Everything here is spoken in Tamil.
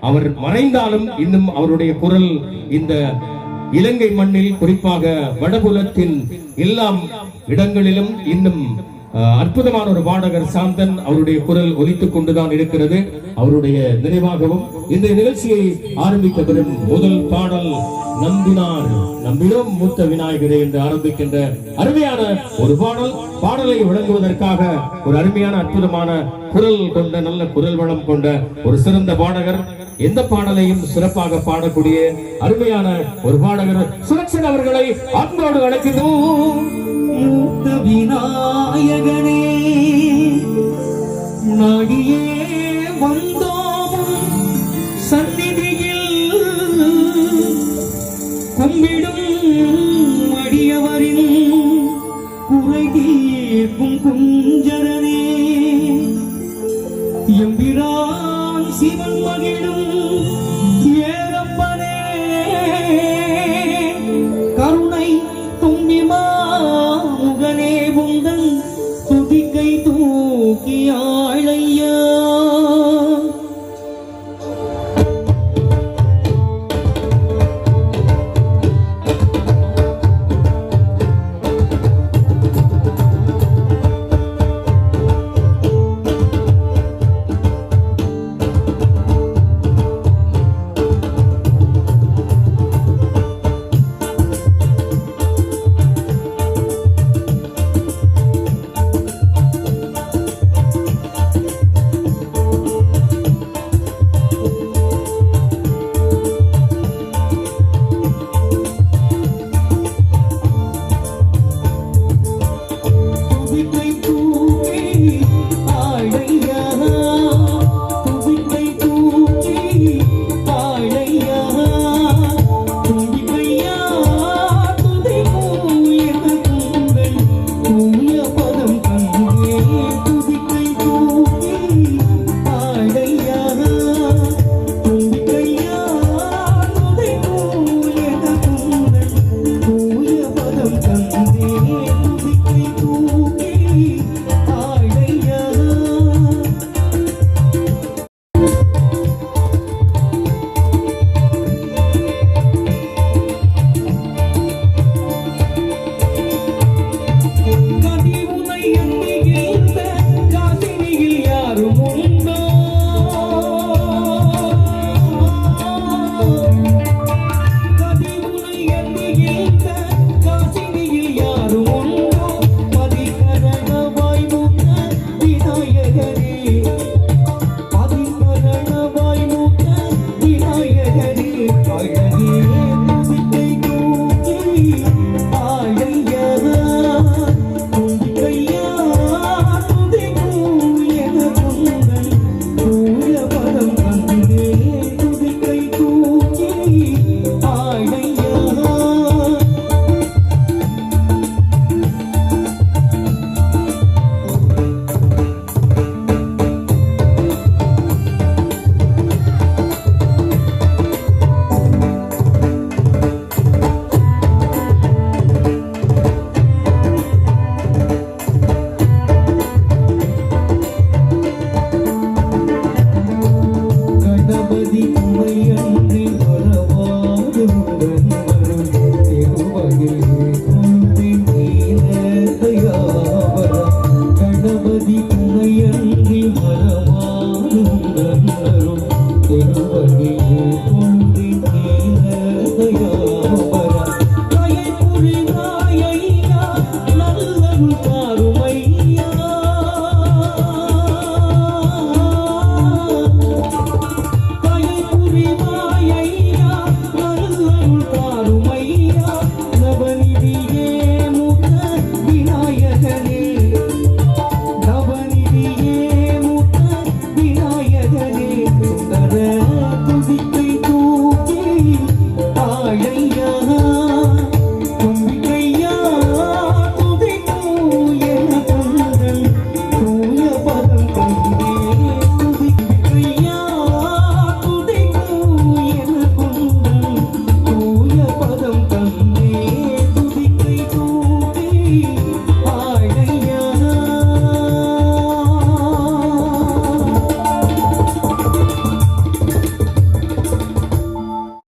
அவர் மறைந்தாலும் இன்னும் அவருடைய குரல் இந்த இலங்கை மண்ணில் குறிப்பாக வடபுலத்தின் எல்லா இடங்களிலும் இன்னும் அற்புதமான ஒரு பாடகர் சாந்தன் அவருடைய குரல் ஒலித்துக் கொண்டுதான் இருக்கிறது. அவருடைய நினைவாகவும் இந்த நிகழ்ச்சியை ஆரம்பிக்க பெறும் முதல் பாடல் நம்பினார்கள் நம்பினோம் மூத்த விநாயகரே என்று ஆரம்பிக்கின்ற அருமையான ஒரு பாடல் பாடலை விளங்குவதற்காக ஒரு அருமையான அற்புதமான குரல் கொண்ட நல்ல குரல் வளம் கொண்ட ஒரு சிறந்த பாடகர் எந்த பாடலையும் சிறப்பாக பாடக்கூடிய அருமையான ஒரு பாடகர் சுரக்ஷன் அவர்களை அன்போடு அழைக்கிறோம் கும்பிடும் அடியவரின் குறை தீர்க்கும் குஞ்சரனே. எம்பிரான் சிவன் மகிழும் Yeah. Oh.